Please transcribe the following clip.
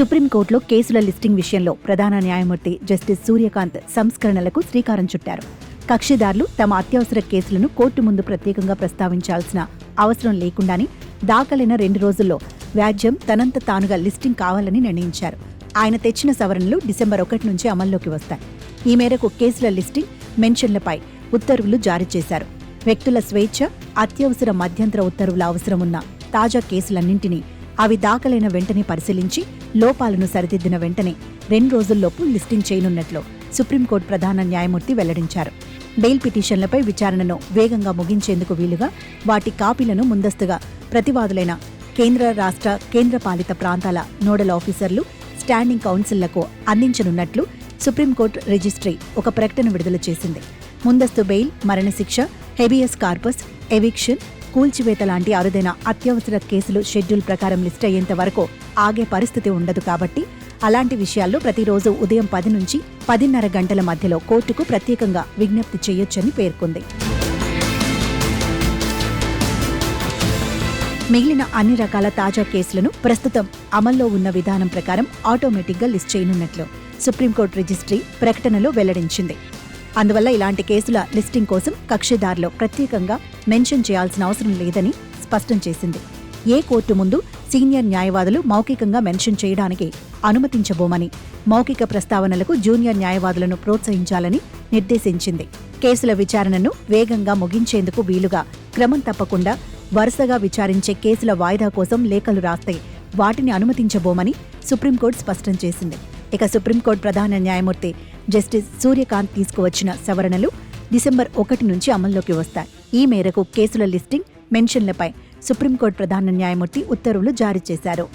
సుప్రీంకోర్టులో కేసుల లిస్టింగ్ విషయంలో ప్రధాన న్యాయమూర్తి జస్టిస్ సూర్యకాంత్ సంస్కరణలకు శ్రీకారం చుట్టారు. కక్షిదారులు తమ అత్యవసర కేసులను కోర్టు ముందు ప్రత్యేకంగా ప్రస్తావించాల్సిన అవసరం లేకుండానే దాఖలైన రెండు రోజుల్లో వ్యాజ్యం తనంత తానుగా లిస్టింగ్ కావాలని నిర్ణయించారు. ఆయన తెచ్చిన సవరణలు డిసెంబర్ ఒకటి నుంచి అమల్లోకి వస్తాయి. ఈ మేరకు కేసుల లిస్టింగ్ మెన్షన్లపై ఉత్తర్వులు జారీ చేశారు. వ్యక్తుల స్వేచ్ఛ అత్యవసర మధ్యంతర ఉత్తర్వుల అవసరమున్న తాజా కేసులన్నింటినీ అవి దాఖలైన వెంటనే పరిశీలించి లోపాలను సరిదిద్దిన వెంటనే రెండు రోజుల్లోపు లిస్టింగ్ చేయనున్నట్లు సుప్రీంకోర్టు ప్రధాన న్యాయమూర్తి వెల్లడించారు. బెయిల్ పిటిషన్లపై విచారణను వేగంగా ముగించేందుకు వీలుగా వాటి కాపీలను ముందస్తుగా ప్రతివాదులైన కేంద్ర రాష్ట్ర కేంద్రపాలిత ప్రాంతాల నోడల్ ఆఫీసర్లు స్టాండింగ్ కౌన్సిల్లకు అందించనున్నట్లు సుప్రీంకోర్టు రిజిస్ట్రీ ఒక ప్రకటన విడుదల చేసింది. ముందస్తు బెయిల్ మరణశిక్ష హెబియస్ కార్పస్ ఎవిక్షన్ కూల్చివేత లాంటి అరుదైన అత్యవసర కేసులు షెడ్యూల్ ప్రకారం లిస్ట్ అయ్యేంత వరకు ఆగే పరిస్థితి ఉండదు కాబట్టి అలాంటి విషయాల్లో ప్రతిరోజు ఉదయం పది నుంచి పదిన్నర గంటల మధ్యలో కోర్టుకు ప్రత్యేకంగా విజ్ఞప్తి చేయొచ్చని పేర్కొంది. మిగిలిన అన్ని రకాల తాజా కేసులను ప్రస్తుతం అమల్లో ఉన్న విధానం ప్రకారం ఆటోమేటిక్గా లిస్ట్ చేయనున్నట్లు సుప్రీంకోర్టు రిజిస్ట్రీ ప్రకటనలో వెల్లడించింది. అందువల్ల ఇలాంటి కేసుల లిస్టింగ్ కోసం కక్షిదారులో ప్రత్యేకంగా మెన్షన్ చేయాల్సిన అవసరం లేదని స్పష్టం చేసింది. ఏ కోర్టు ముందు సీనియర్ న్యాయవాదులు మౌఖికంగా మెన్షన్ చేయడానికి అనుమతించబోమని మౌఖిక ప్రస్తావనలకు జూనియర్ న్యాయవాదులను ప్రోత్సహించాలని నిర్దేశించింది. కేసుల విచారణను వేగంగా ముగించేందుకు వీలుగా క్రమం తప్పకుండా వరుసగా విచారించే కేసుల వాయిదా కోసం లేఖలు రాస్తే వాటిని అనుమతించబోమని సుప్రీంకోర్టు స్పష్టం చేసింది. ఇక సుప్రీంకోర్టు ప్రధాన న్యాయమూర్తి జస్టిస్ సూర్యకాంత్ తీసుకువచ్చిన సవరణలు డిసెంబర్ ఒకటి నుంచి అమల్లోకి వస్తాయి. ఈ మేరకు కేసుల లిస్టింగ్ మెన్షన్లపై సుప్రీంకోర్టు ప్రధాన న్యాయమూర్తి ఉత్తర్వులు జారీ చేశారు.